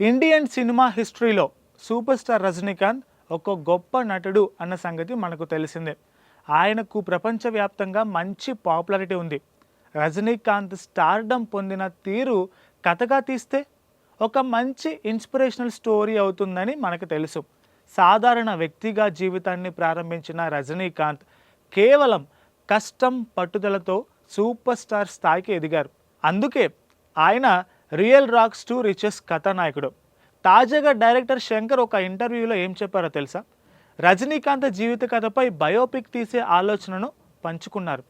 Indian cinema హిస్టరీలో super star Rajinikanth ఒక గొప్ప నటుడు అన్న సంగతి మనకు తెలిసిందే. ఆయనకు ప్రపంచవ్యాప్తంగా మంచి పాపులారిటీ ఉంది. రజనీకాంత్ స్టార్డమ్ పొందిన తీరు కథగా తీస్తే ఒక మంచి ఇన్స్పిరేషనల్ స్టోరీ అవుతుందని మనకు తెలుసు. సాధారణ వ్యక్తిగా జీవితాన్ని ప్రారంభించిన రజనీకాంత్ కేవలం కష్టం పట్టుదలతో సూపర్ స్టార్ స్థాయికి ఎదిగారు. అందుకే ఆయన రియల్ రాక్స్ టు రిచెస్ కథానాయకుడు. తాజాగా డైరెక్టర్ శంకర్ ఒక ఇంటర్వ్యూలో ఏం చెప్పారో తెలుసా? రజనీకాంత్ జీవిత కథపై బయోపిక్ తీసే ఆలోచనను పంచుకున్నారు.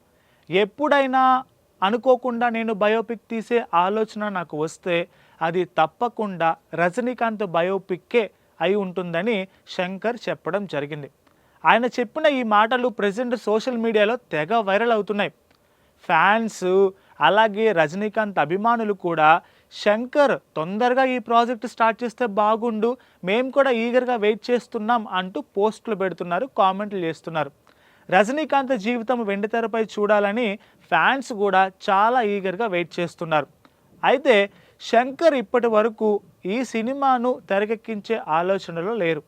ఎప్పుడైనా అనుకోకుండా నేను బయోపిక్ తీసే ఆలోచన నాకు వస్తే అది తప్పకుండా రజనీకాంత్ బయోపిక్కే అయి ఉంటుందని శంకర్ చెప్పడం జరిగింది. ఆయన చెప్పిన ఈ మాటలు ప్రజెంట్ సోషల్ మీడియాలో తెగ వైరల్ అవుతున్నాయి. ఫ్యాన్స్ అలాగే రజనీకాంత్ అభిమానులు కూడా శంకర్ తొందరగా ఈ ప్రాజెక్ట్ స్టార్ట్ చేస్తే బాగుండు మేము కూడా ఈగర్గా వెయిట్ చేస్తున్నాం అంటూ పోస్టులు పెడుతున్నారు కామెంట్లు చేస్తున్నారు. రజనీకాంత్ జీవితం వెండితెరపై చూడాలని ఫ్యాన్స్ కూడా చాలా ఈగర్గా వెయిట్ చేస్తున్నారు. అయితే శంకర్ ఇప్పటి వరకు ఈ సినిమాను తెరకెక్కించే ఆలోచనలో లేరు.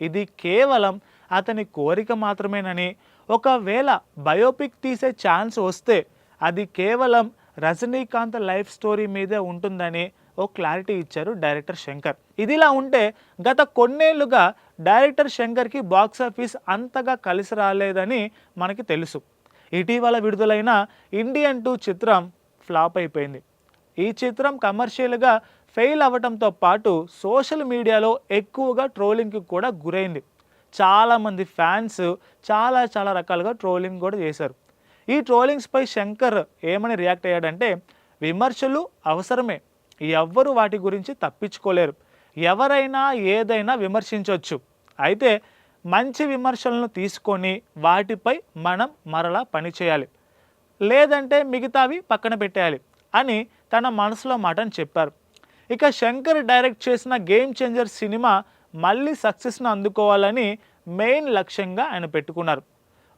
ఇది కేవలం అతని కోరిక మాత్రమేనని ఒకవేళ బయోపిక్ తీసే ఛాన్స్ వస్తే అది కేవలం రజనీకాంత్ లైఫ్ స్టోరీ మీదే ఉంటుందని ఓ క్లారిటీ ఇచ్చారు డైరెక్టర్ శంకర్. ఇదిలా ఉంటే గత కొన్నేళ్ళుగా డైరెక్టర్ శంకర్కి బాక్స్ ఆఫీస్ అంతగా కలిసి రాలేదని మనకి తెలుసు. ఇటీవల విడుదలైన ఇండియన్ టూ చిత్రం ఫ్లాప్ అయిపోయింది. ఈ చిత్రం కమర్షియల్గా ఫెయిల్ అవ్వటంతో పాటు సోషల్ మీడియాలో ఎక్కువగా ట్రోలింగ్కి కూడా గురైంది. చాలామంది ఫ్యాన్స్ చాలా చాలా రకాలుగా ట్రోలింగ్ కూడా చేశారు. ఈ ట్రోలింగ్స్పై శంకర్ ఏమని రియాక్ట్ అయ్యాడంటే విమర్శలు అవసరమే. ఎవ్వరు వాటి గురించి తప్పించుకోలేరు. ఎవరైనా ఏదైనా విమర్శించవచ్చు అయితే మంచి విమర్శలను తీసుకొని వాటిపై మనం మరలా పనిచేయాలి లేదంటే మిగతావి పక్కన పెట్టేయాలి అని తన మనసులో మాటని చెప్పారు. ఇక శంకర్ డైరెక్ట్ చేసిన గేమ్ చేంజర్ సినిమా మళ్ళీ సక్సెస్ను అందుకోవాలని మెయిన్ లక్ష్యంగా ఆయన పెట్టుకున్నారు.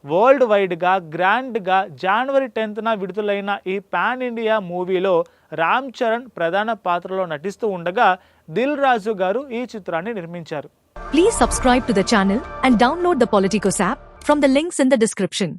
వరల్డ్ వైడ్గా గ్రాండ్గా జనవరి టెన్త్న విడుదలైన ఈ పాన్ ఇండియా మూవీలో రామ్ చరణ్ ప్రధాన పాత్రలో నటిస్తూ ఉండగా దిల్ రాజు గారు ఈ చిత్రాన్ని నిర్మించారు. Please subscribe to the channel and download the Politicos app from the links in the description